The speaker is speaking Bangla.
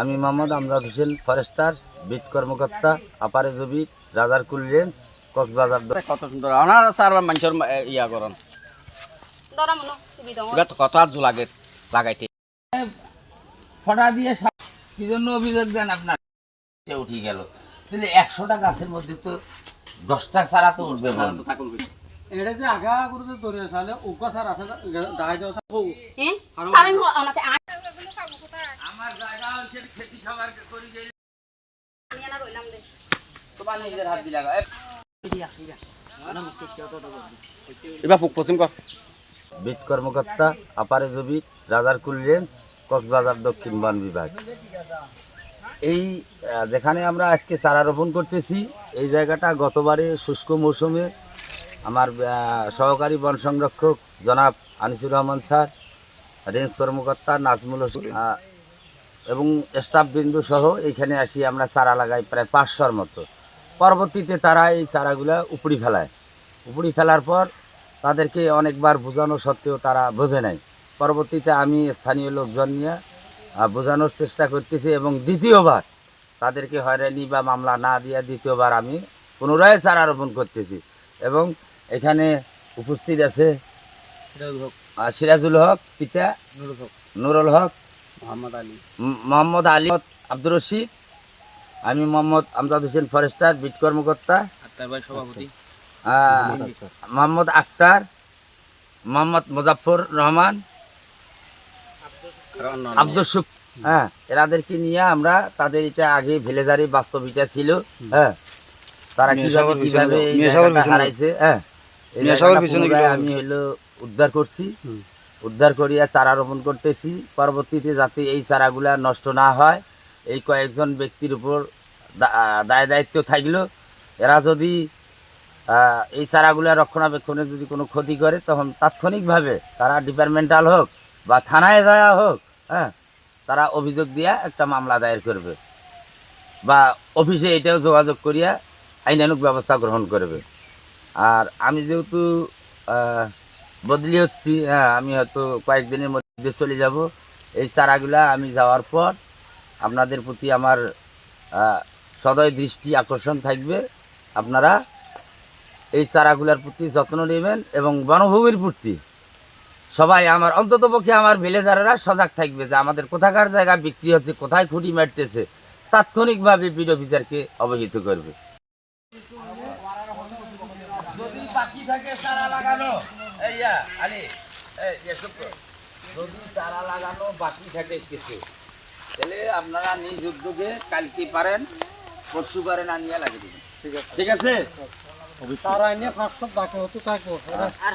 আমি মোহাম্মদ আমজাদ হোসেন ফরেস্টার বিট কর্মকর্তা আপারে জবি রাজারকুল রেঞ্জ কক্সবাজার কত সুন্দর ওনার স্যার মানুষের ইয়া করন। কত আর লাগে লাগাইতে। ফটা দিয়ে কি জন্য অভিযোগ দেন আপনার? সে উঠে গেল। তাহলে একশোটা গাছের মধ্যে তো দশটা চারা তো উঠবে এটা যে আগা করে যে ধরে আসালে উকা স্যার আছে দায় দেওয়া স্যার হ্যাঁ সারেন আমাকে আমার জায়গা হচ্ছে খাবার করি যে আনিয়া না রইলাম দে তোমার নিজের হাত দিলা এবার ফুক পশ্চিম কর। বিট কর্মকর্তা আপারে জবি রাজারকুল রেঞ্জ কক্সবাজার দক্ষিণ বন বিভাগ। এই আহ, যেখানে আমরা আজকে চারা রোপণ করতেছি এই জায়গাটা গতবারে শুষ্ক মৌসুমে আমার আহ, সহকারী বন সংরক্ষক জনাব আনিসুর রহমান স্যার রেঞ্জ কর্মকর্তা নাজমুল হোসেন এবং স্টাফ বিন্দু সহ এইখানে আসি আমরা চারা লাগাই প্রায় পাঁচশোর মতো। পরবর্তীতে তারা এই চারাগুলা উপড়ি ফেলায়। উপড়ি ফেলার পর তাদেরকে অনেকবার বোঝানো সত্ত্বেও তারা বোঝে নাই। পরবর্তীতে আমি স্থানীয় লোকজন নিয়ে বোঝানোর চেষ্টা করতেছি এবং দ্বিতীয়বার তাদেরকে হয়রানি বা মামলা না দিয়ে দ্বিতীয়বার আমি পুনরায় চারা রোপণ করতেছি এবং এখানে উপস্থিত আছে সিরাজুল হক পিতা নুরুল হক। নুরুল হক মোহাম্মদ আলী। মোহাম্মদ আলী আব্দুর রশিদ আমি মোহাম্মদ আমজাদ হোসেন ফরেস্টার বিট কর্মকর্তা। আক্তার ভাই সভাপতি। মোহাম্মদ আক্তার মোহাম্মদ মুজাফর রহমান আব্দুল শুক হ্যাঁ এরাদেরকে নিয়ে আমরা তাদের এটা আগে ভিলেজারি বাস্তবিতা ছিল হ্যাঁ। তারা কীভাবে কীভাবে হারাইছে হ্যাঁ। আমি হলো উদ্ধার করছি। উদ্ধার করিয়া চারা রোপণ করতেছি। পরবর্তীতে যাতে এই চারাগুলা নষ্ট না হয়, এই কয়েকজন ব্যক্তির উপর দায় দায়িত্ব থাকল। এরা যদি এই চারাগুলা রক্ষণাবেক্ষণে যদি কোনো ক্ষতি করে, তখন তাৎক্ষণিকভাবে তারা ডিপার্টমেন্টাল হোক বা থানায় যাওয়া হোক হ্যাঁ তারা অভিযোগ দিয়া একটা মামলা দায়ের করবে বা অফিসে এটাও যোগাযোগ করিয়া আইনানুক ব্যবস্থা গ্রহণ করবে। আর আমি যেহেতু বদলি হচ্ছি হ্যাঁ আমি হয়তো কয়েকদিনের মধ্যে চলে যাব। এই চারাগুলা আমি যাওয়ার পর আপনাদের প্রতি আমার সদয় দৃষ্টি আকর্ষণ থাকবে। আপনারা এই চারাগুলার প্রতি যত্ন নেবেন এবং বনভূমির প্রতি সবাই আমার অন্ততপক্ষে আমার ভিলেজারেরা সজাগ থাকবে যে আমাদের কোথাকার জায়গা বিক্রি হচ্ছে, কোথায় খুঁটি মারতেছে, তাৎক্ষণিকভাবে বিড অফিসারকে অবহিত করবে। যদি বাকি থাকে, চারা লাগানো ইয়া, আলী, এই, চুপ কর। যদি চারা লাগানো বাকি থাকে কিছু। তাহলে আপনারা নিজ উদ্যোগে কালকে পারেন পরশু পারেন আনিয়া লাগিয়ে দেবেন। ঠিক আছে। তার আইনে পাঁচশো বাকি হতো থাকব। আর